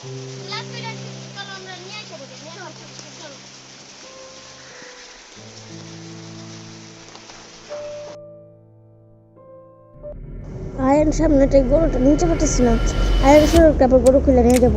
Ion সামনে গরুটা নিচে পাঠিয়েছিলাম না। আয়ন সরকার তারপর গরু খুলে নিয়ে যাব।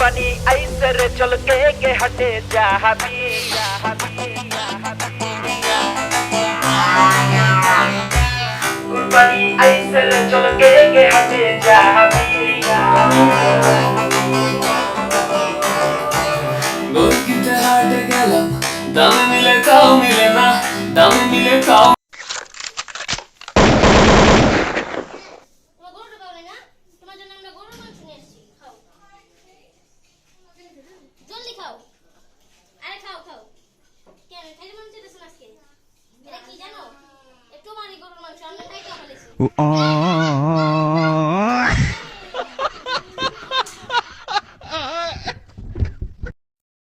पानी ऐसर चल के के हटे जा कुर्बानी ऐसर चल के के हटे जा গেলাম দামে মিলে কাউ মিলে না দামে মিলে কাউ ও আ